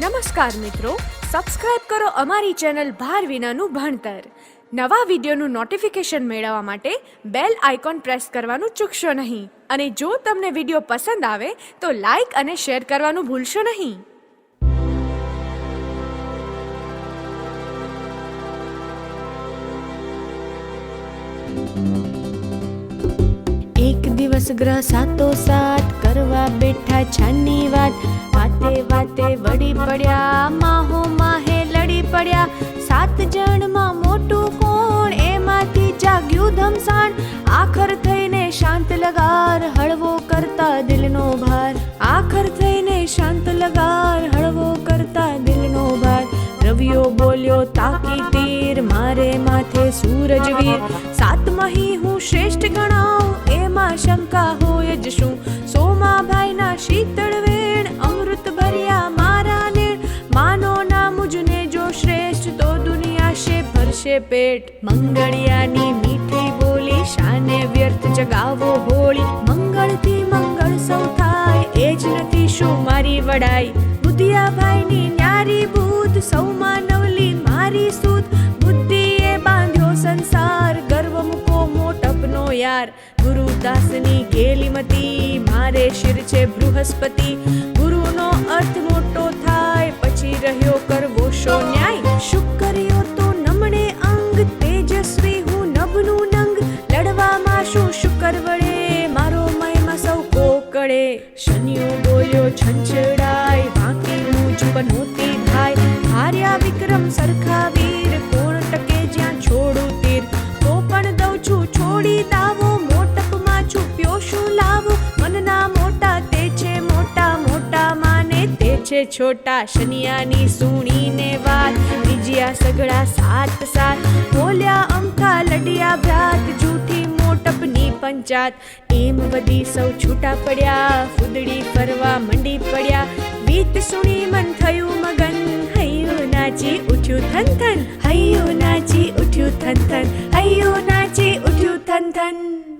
નમસ્કાર મિત્રો સબસ્ક્રાઇબ કરો અમારી ચેનલ ભાર વિનાનું ભણતર. નવા વિડીયોનું નોટિફિકેશન મેળવવા માટે બેલ આઇકોન પ્રેસ કરવાનું ચૂકશો નહીં. અને જો તમને વીડિયો પસંદ આવે, તો લાઈક અને શેર કરવાનું ભૂલશો નહીં. એક દિવસ ગ્રહ સાતો સાત કરવા બેઠા છાની વાત. વાતે વાતે વળી પડ્યા માહો માહે લડી પડ્યા. સાત જણમાં મોટું કોણ, એમાંથી જાગ્યું ધમસાણ. આખર થઈને શાંત લગાર, હળવો કરતા દિલનો ભાર. આખર થઈને શાંત લગાર, હળવો કરતા દિલનો ભાર. રવિયો બોલ્યો, તાકી તીર, મારે માથે સૂરજવીર સાતમહી હું શ્રેષ્ઠ ગણાવ એમાં શંકા હોય જ શું? ભરશે પેટ. મંગળિયાની મીઠી બોલી શાને વ્યર્થ જગાવો હોળી. મંગળથી મંગળ સૌ થાય, એ જ નથી શું મારી વડાઈ? બુધિયાભાઈની ન્યારી બુદ્ધ, સૌ માનવલી મારી સૂત. બુદ્ધિએ બાંધ્યો સંસાર, ગર્વ મૂકો મોટપનો યાર. ગુરુદાસની ગેલીમતી મારે શિર છે બૃહસ્પતિ. ગુરુનો અર્થ મોટો થાય, પછી રહ્યો કરવો શો ન્યાય? શુક્રિયો કોકડે શનિયો બોલ્યો, છંછડાય બાકી મુજ પનોતી ભાઈ હાર્યા વિક્રમ સરખા વીર, કોણ ટકે જ્યાં છોડું તીર. તો પણ દઉં છું છોડી દાવો મોટપમાં છુપ્યો શું લાવો? મનના મોટા તે છે મોટા મોટા માને તે છે છોટા. શનિયાની સુણીને વાત ત્રીજિયા સગડા સાત સાત. બોલ્યા, અંકા લડિયા ભ્રાત, જૂઠી પંચાત. એમ બધી સૌ છૂટા પડ્યા, ફૂદડી ફરવા મંડી પડ્યા. ગીત સુણી મન થયું મગન, હૈયું નાચી ઉઠ્યું થન થન હૈયું નાચી ઉઠ્યું થન થન હૈયું નાચી ઉઠ્યું થન થન